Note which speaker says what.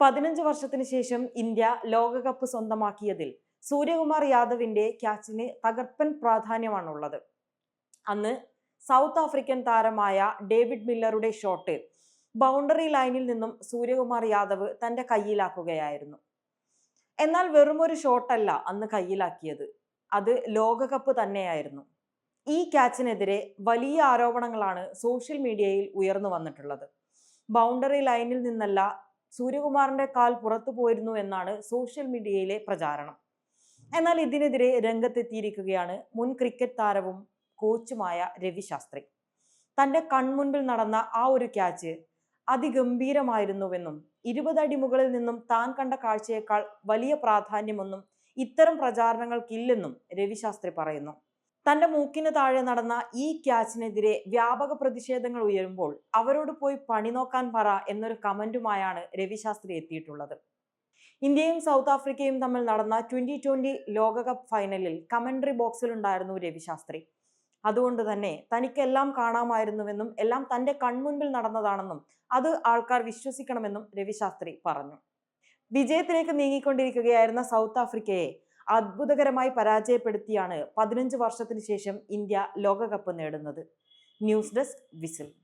Speaker 1: പതിനഞ്ച് വർഷത്തിന് ശേഷം ഇന്ത്യ ലോകകപ്പ് സ്വന്തമാക്കിയതിൽ സൂര്യകുമാർ യാദവിന്റെ ക്യാച്ചിന് തകർപ്പൻ പ്രാധാന്യമാണുള്ളത്. അന്ന് സൗത്ത് ആഫ്രിക്കൻ താരമായ ഡേവിഡ് മില്ലറുടെ ഷോട്ട് ബൗണ്ടറി ലൈനിൽ നിന്നും സൂര്യകുമാർ യാദവ് തന്റെ കയ്യിലാക്കുകയായിരുന്നു. എന്നാൽ വെറുമൊരു ഷോട്ടല്ല അന്ന് കയ്യിലാക്കിയത്. അത് ലോകകപ്പ് തന്നെയായിരുന്നു. ഈ ക്യാച്ചിനെതിരെ വലിയ ആരോപണങ്ങളാണ് സോഷ്യൽ മീഡിയയിൽ ഉയർന്നു വന്നിട്ടുള്ളത്. ബൗണ്ടറി ലൈനിൽ നിന്നല്ല സൂര്യകുമാറിന്റെ കാൽ പുറത്തു പോയിരുന്നു എന്നാണ് സോഷ്യൽ മീഡിയയിലെ പ്രചാരണം. എന്നാൽ ഇതിനെതിരെ രംഗത്തെത്തിയിരിക്കുകയാണ് മുൻ ക്രിക്കറ്റ് താരവും കോച്ചുമായ രവി ശാസ്ത്രി. തന്റെ കൺമുൻപിൽ നടന്ന ആ ഒരു ക്യാച്ച് അതിഗംഭീരമായിരുന്നുവെന്നും ഇരുപതടി മുകളിൽ നിന്നും താൻ കണ്ട കാഴ്ചയേക്കാൾ വലിയ പ്രാധാന്യമൊന്നും ഇത്തരം പ്രചാരണങ്ങൾക്കില്ലെന്നും രവിശാസ്ത്രി പറയുന്നു. തന്റെ മൂക്കിന് താഴെ നടന്ന ഈ ക്യാച്ചിനെതിരെ വ്യാപക പ്രതിഷേധങ്ങൾ ഉയരുമ്പോൾ അവരോട് പോയി പണി നോക്കാൻ പറ എന്നൊരു കമന്റുമായാണ് രവിശാസ്ത്രി എത്തിയിട്ടുള്ളത്. ഇന്ത്യയും സൗത്ത് ആഫ്രിക്കയും തമ്മിൽ നടന്ന ട്വന്റി ട്വന്റി ലോകകപ്പ് ഫൈനലിൽ കമന്ററി ബോക്സിലുണ്ടായിരുന്നു രവിശാസ്ത്രി. അതുകൊണ്ട് തന്നെ തനിക്കെല്ലാം കാണാമായിരുന്നുവെന്നും എല്ലാം തന്റെ കൺമുൻപിൽ നടന്നതാണെന്നും അത് ആൾക്കാർ വിശ്വസിക്കണമെന്നും രവിശാസ്ത്രി പറഞ്ഞു. വിജയത്തിലേക്ക് നീങ്ങിക്കൊണ്ടിരിക്കുകയായിരുന്ന സൗത്ത് ആഫ്രിക്കയെ അത്ഭുതകരമായി പരാജയപ്പെടുത്തിയാണ് പതിനഞ്ച് വർഷത്തിന് ശേഷം ഇന്ത്യ ലോകകപ്പ് നേടുന്നത്. News desk whistle.